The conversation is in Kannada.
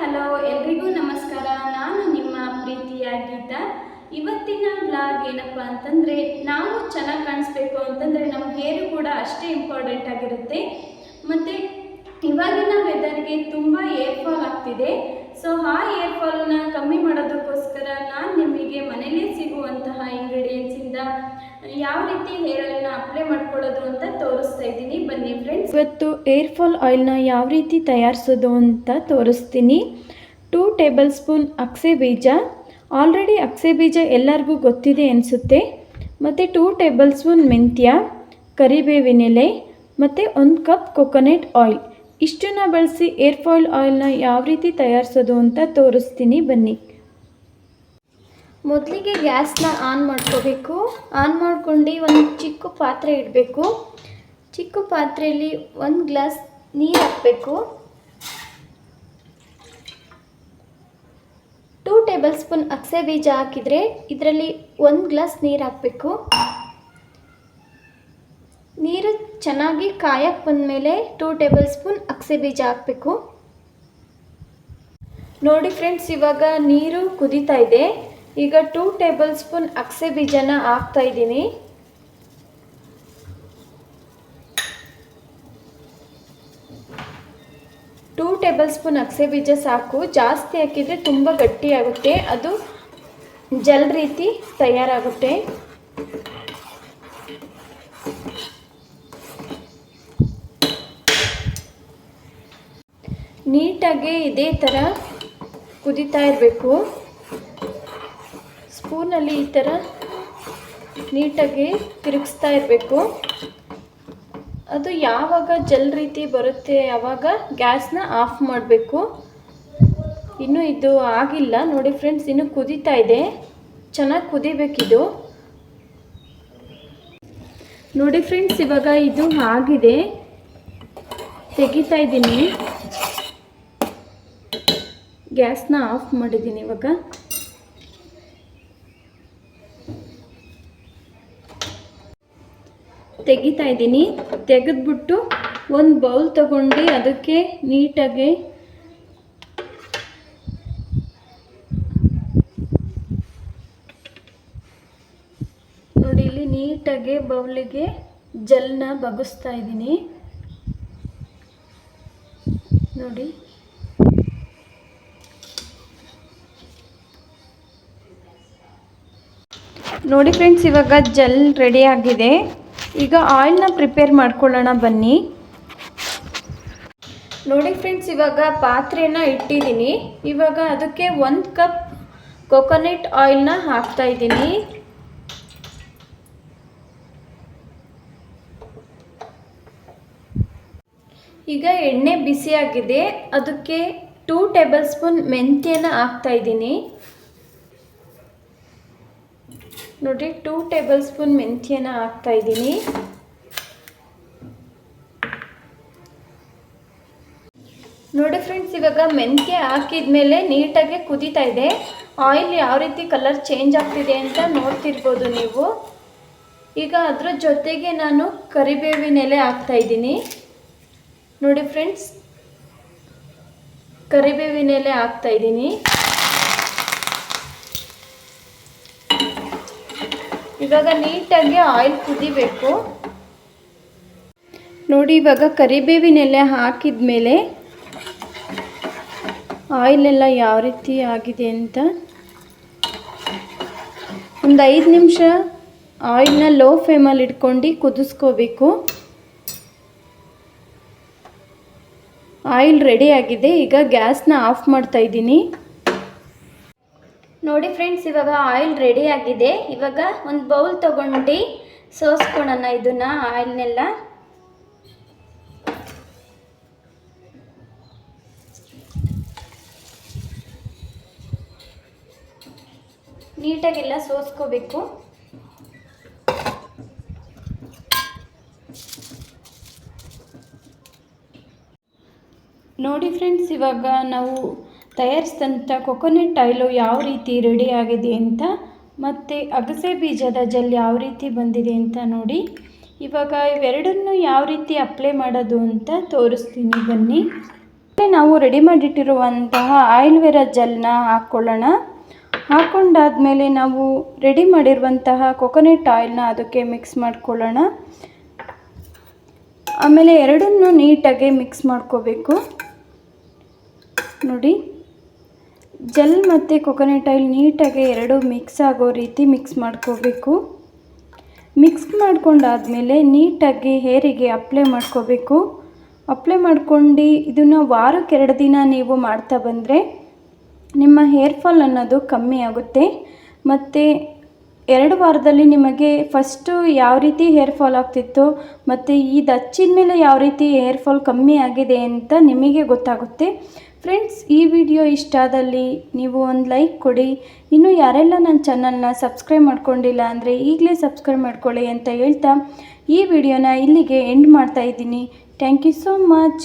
ಹಲೋ, ಎಲ್ರಿಗೂ ನಮಸ್ಕಾರ. ನಾನು ನಿಮ್ಮ ಪ್ರೀತಿಯ ಗೀತಾ. ಇವತ್ತಿನ ಬ್ಲಾಗ್ ಏನಪ್ಪ ಅಂತಂದರೆ, ನಾವು ಚೆನ್ನಾಗಿ ಕಾಣಿಸ್ಬೇಕು ಅಂತಂದರೆ ನಮ್ಮ ಹೇರು ಕೂಡ ಅಷ್ಟೇ ಇಂಪಾರ್ಟೆಂಟ್ ಆಗಿರುತ್ತೆ. ಮತ್ತು ಇವಾಗಿನ ವೆದರ್ಗೆ ತುಂಬ ಏರ್ ಫಾಲ್ ಆಗ್ತಿದೆ. ಸೊ ಆ ಏರ್ನ ಕಮ್ಮಿ ಮಾಡೋದಕ್ಕೋಸ್ಕರ ನಾನು ನಿಮಗೆ ಮನೆಯಲ್ಲೇ ಸಿಗುವಂತಹ ಇಂಗ್ರೀಡಿಯೆಂಟ್ಸಿಂದ ಯಾವ ರೀತಿ ಹೇರ್ ಆಯಿಲ್ನ ಅಪ್ಲೈ ಮಾಡ್ಕೊಳ್ಳೋದು ಅಂತ ತೋರಿಸ್ತಾ ಇದ್ದೀನಿ. ಬನ್ನಿ ಫ್ರೆಂಡ್ಸ್ ಇವತ್ತು ಏರ್ ಫಾಲ್ ಆಯಿಲ್ನ ಯಾವ ರೀತಿ ತಯಾರಿಸೋದು ಅಂತ ತೋರಿಸ್ತೀನಿ. ಟೂ ಟೇಬಲ್ ಸ್ಪೂನ್ ಅಕ್ಸೆ ಬೀಜ. ಆಲ್ರೆಡಿ ಅಕ್ಸೆ ಬೀಜ ಎಲ್ಲರಿಗೂ ಗೊತ್ತಿದೆ ಅನಿಸುತ್ತೆ. ಮತ್ತು ಟೂ ಟೇಬಲ್ ಸ್ಪೂನ್ ಮೆಂತ್ಯ ಕರಿಬೇವಿನೆಲೆ ಮತ್ತು ಒಂದು ಕಪ್ ಕೊಕೊನೆಟ್ ಆಯಿಲ್ ಇಷ್ಟನ್ನ ಬಳಸಿ ಏರ್ ಫಾಯಿಲ್ ಆಯಿಲ್ನ ಯಾವ ರೀತಿ ತಯಾರಿಸೋದು ಅಂತ ತೋರಿಸ್ತೀನಿ. ಬನ್ನಿ. ಮೊದಲಿಗೆ ಗ್ಯಾಸ್ನ ಆನ್ ಮಾಡ್ಕೋಬೇಕು. ಆನ್ ಮಾಡ್ಕೊಂಡು ಒಂದು ಚಿಕ್ಕ ಪಾತ್ರೆ ಇಡಬೇಕು. ಚಿಕ್ಕ ಪಾತ್ರೆಯಲ್ಲಿ ಒಂದು ಗ್ಲಾಸ್ ನೀರು ಹಾಕಬೇಕು. ಟೂ ಟೇಬಲ್ ಸ್ಪೂನ್ ಅಕ್ಸೆ ಬೀಜ ಹಾಕಿದರೆ ಇದರಲ್ಲಿ ಒಂದು ಗ್ಲಾಸ್ ನೀರು ಹಾಕಬೇಕು. ನೀರು ಚೆನ್ನಾಗಿ ಕಾಯಕ್ಕೆ ಬಂದಮೇಲೆ ಟೂ ಟೇಬಲ್ ಸ್ಪೂನ್ ಅಕ್ಸೆ ಬೀಜ ಹಾಕಬೇಕು. ನೋಡಿ ಫ್ರೆಂಡ್ಸ್, ಇವಾಗ ನೀರು ಕುದೀತಾ ಇದೆ. ಈಗ ಟೂ ಟೇಬಲ್ ಸ್ಪೂನ್ ಅಕ್ಸೆ ಬೀಜನ ಹಾಕ್ತಾ ಇದ್ದೀನಿ. ಟೂ ಟೇಬಲ್ ಸ್ಪೂನ್ ಅಕ್ಸೆ ಬೀಜ ಸಾಕು. ಜಾಸ್ತಿ ಹಾಕಿದರೆ ತುಂಬ ಗಟ್ಟಿಯಾಗುತ್ತೆ. ಅದು ಜಲ್ ರೀತಿ ತಯಾರಾಗುತ್ತೆ. ನೀಟಾಗಿ ಇದೇ ಥರ ಕುದಿತಾ ಇರಬೇಕು. ಸ್ಪೂನಲ್ಲಿ ಈ ಥರ ನೀಟಾಗಿ ತಿರುಗಿಸ್ತಾ ಇರಬೇಕು. ಅದು ಯಾವಾಗ ಜಲ್ ರೀತಿ ಬರುತ್ತೆ, ಯಾವಾಗ ಗ್ಯಾಸ್ನ ಆಫ್ ಮಾಡಬೇಕು. ಇನ್ನೂ ಇದು ಆಗಿಲ್ಲ. ನೋಡಿ ಫ್ರೆಂಡ್ಸ್, ಇನ್ನು ಕುದೀತಾ ಇದೆ. ಚೆನ್ನಾಗಿ ಕುದಿಬೇಕಿದು. ನೋಡಿ ಫ್ರೆಂಡ್ಸ್, ಇವಾಗ ಇದು ಆಗಿದೆ. ತೆಗಿತಾ ಇದ್ದೀನಿ. ಗ್ಯಾಸ್ನ ಆಫ್ ಮಾಡಿದ್ದೀನಿ ಇವಾಗ. ತೆಗಿತಾ ಇದ್ದೀನಿ. ತೆಗೆದ್ಬಿಟ್ಟು ಒಂದು ಬೌಲ್ ತಗೊಂಡು ಅದಕ್ಕೆ ನೀಟಾಗಿ ನೋಡಿ ಇಲ್ಲಿ ನೀಟಾಗಿ ಬೌಲಿಗೆ ಜಲ್ನ ಬಗ್ಗಿಸ್ತಾ ಇದ್ದೀನಿ. ನೋಡಿ. ನೋಡಿ ಫ್ರೆಂಡ್ಸ್, ಇವಾಗ ಜಲ್ ರೆಡಿ ಆಗಿದೆ. ಈಗ ಆಯಿಲ್ನ ಪ್ರಿಪೇರ್ ಮಾಡ್ಕೊಳ್ಳೋಣ ಬನ್ನಿ. ನೋಡಿ ಫ್ರೆಂಡ್ಸ್ ಇವಾಗ ಪಾತ್ರೆನ ಇಟ್ಟಿದ್ದೀನಿ. ಇವಾಗ ಅದಕ್ಕೆ ಒಂದು ಕಪ್ ಕೊಕೊನಟ್ ಆಯಿಲ್ನ ಹಾಕ್ತಾ ಇದ್ದೀನಿ. ಈಗ ಎಣ್ಣೆ ಬಿಸಿಯಾಗಿದೆ. ಅದಕ್ಕೆ ಟೂ ಟೇಬಲ್ ಸ್ಪೂನ್ ಮೆಂತ್ಯನ ಹಾಕ್ತಾ ಇದ್ದೀನಿ. ನೋಡಿ ಟೂ ಟೇಬಲ್ ಸ್ಪೂನ್ ಮೆಂತ್ಯನ ಹಾಕ್ತಾ ಇದ್ದೀನಿ. ನೋಡಿ ಫ್ರೆಂಡ್ಸ್ ಇವಾಗ ಮೆಂತ್ಯ ಹಾಕಿದ್ಮೇಲೆ ನೀಟಾಗಿ ಕುದೀತಾ ಇದೆ. ಆಯಿಲ್ ಯಾವ ರೀತಿ ಕಲರ್ ಚೇಂಜ್ ಆಗ್ತಿದೆ ಅಂತ ನೋಡ್ತಿರ್ಬೋದು ನೀವು. ಈಗ ಅದರ ಜೊತೆಗೆ ನಾನು ಕರಿಬೇವಿನ ಎಲೆ ಹಾಕ್ತಾ ಇದ್ದೀನಿ. ನೋಡಿ ಫ್ರೆಂಡ್ಸ್ ಕರಿಬೇವಿನ ಎಲೆ ಹಾಕ್ತಾ ಇವಾಗ ನೀಟಾಗಿ ಆಯಿಲ್ ಕುದಿಬೇಕು. ನೋಡಿ, ಇವಾಗ ಕರಿಬೇವಿನ ಎಲೆ ಹಾಕಿದ ಮೇಲೆ ಆಯಿಲೆಲ್ಲ ಯಾವ ರೀತಿ ಆಗಿದೆ ಅಂತ. ಒಂದು ಐದು ನಿಮಿಷ ಆಯಿಲ್ನ ಲೋ ಫ್ಲೇಮಲ್ಲಿ ಇಟ್ಕೊಂಡು ಕುದಿಸ್ಕೋಬೇಕು. ಆಯಿಲ್ ರೆಡಿ ಆಗಿದೆ. ಈಗ ಗ್ಯಾಸ್ನ ಆಫ್ ಮಾಡ್ತಾ ಇದ್ದೀನಿ. ನೋಡಿ ಫ್ರೆಂಡ್ಸ್ ಇವಾಗ ಆಯಿಲ್ ರೆಡಿ ಆಗಿದೆ. ಇವಾಗ ಒಂದು ಬೌಲ್ ತೊಗೊಂಡು ಸೋಸ್ಕೊಳೋಣ ಇದನ್ನ ಆಯಿಲ್ನೆಲ್ಲ ನೀಟಾಗೆಲ್ಲ ಸೋಸ್ಕೋಬೇಕು. ನೋಡಿ ಫ್ರೆಂಡ್ಸ್ ಇವಾಗ ನಾವು ತಯಾರಿಸಿದಂಥ ಕೊಕೊನೆಟ್ ಆಯಿಲು ಯಾವ ರೀತಿ ರೆಡಿ ಆಗಿದೆ ಅಂತ ಮತ್ತು ಅಗಸೆ ಬೀಜದ ಜೆಲ್ ಯಾವ ರೀತಿ ಬಂದಿದೆ ಅಂತ ನೋಡಿ. ಇವಾಗ ಇವೆರಡನ್ನು ಯಾವ ರೀತಿ ಅಪ್ಲೈ ಮಾಡೋದು ಅಂತ ತೋರಿಸ್ತೀನಿ ಬನ್ನಿ. ನಾವು ರೆಡಿ ಮಾಡಿಟ್ಟಿರುವಂತಹ ಆಯುರ್ವೇದ ಜೆಲ್ನ ಹಾಕ್ಕೊಳ್ಳೋಣ ಹಾಕ್ಕೊಂಡಾದ್ಮೇಲೆ ನಾವು ರೆಡಿ ಮಾಡಿರುವಂತಹ ಕೊಕೊನೆಟ್ ಆಯಿಲ್ನ ಅದಕ್ಕೆ ಮಿಕ್ಸ್ ಮಾಡ್ಕೊಳ್ಳೋಣ. ಆಮೇಲೆ ಎರಡನ್ನೂ ನೀಟಾಗಿ ಮಿಕ್ಸ್ ಮಾಡ್ಕೋಬೇಕು. ನೋಡಿ. ಜೆಲ್ ಮತ್ತು ಕೊಕೊನೆಟ್ ಆಯಿಲ್ ನೀಟಾಗಿ ಎರಡು ಮಿಕ್ಸ್ ಆಗೋ ರೀತಿ ಮಿಕ್ಸ್ ಮಾಡ್ಕೋಬೇಕು. ಮಿಕ್ಸ್ ಮಾಡ್ಕೊಂಡಾದಮೇಲೆ ನೀಟಾಗಿ ಹೇರಿಗೆ ಅಪ್ಲೈ ಮಾಡ್ಕೋಬೇಕು. ಅಪ್ಲೈ ಮಾಡ್ಕೊಂಡು ಇದನ್ನು ವಾರಕ್ಕೆ ಎರಡು ದಿನ ನೀವು ಮಾಡ್ತಾ ಬಂದರೆ ನಿಮ್ಮ ಹೇರ್ ಫಾಲ್ ಅನ್ನೋದು ಕಮ್ಮಿ ಆಗುತ್ತೆ. ಮತ್ತು ಎರಡು ವಾರದಲ್ಲಿ ನಿಮಗೆ ಫಸ್ಟು ಯಾವ ರೀತಿ ಹೇರ್ ಫಾಲ್ ಆಗ್ತಿತ್ತು ಮತ್ತು ಇದು ಹಚ್ಚಿದ ಮೇಲೆ ಯಾವ ರೀತಿ ಹೇರ್ ಫಾಲ್ ಕಮ್ಮಿ ಆಗಿದೆ ಅಂತ ನಿಮಗೆ ಗೊತ್ತಾಗುತ್ತೆ. ಫ್ರೆಂಡ್ಸ್ ಈ ವಿಡಿಯೋ ಇಷ್ಟ ಆದಲ್ಲಿ ನೀವು ಒಂದು ಲೈಕ್ ಕೊಡಿ. ಇನ್ನು ಯಾರೆಲ್ಲ ನನ್ನ ಚಾನಲ್ನ ಸಬ್ಸ್ಕ್ರೈಬ್ ಮಾಡ್ಕೊಂಡಿಲ್ಲ ಅಂದರೆ ಈಗಲೇ ಸಬ್ಸ್ಕ್ರೈಬ್ ಮಾಡ್ಕೊಳ್ಳಿ ಅಂತ ಹೇಳ್ತಾ ಈ ವಿಡಿಯೋನ ಇಲ್ಲಿಗೆ ಎಂಡ್ ಮಾಡ್ತಾ ಇದ್ದೀನಿ. Thank you so much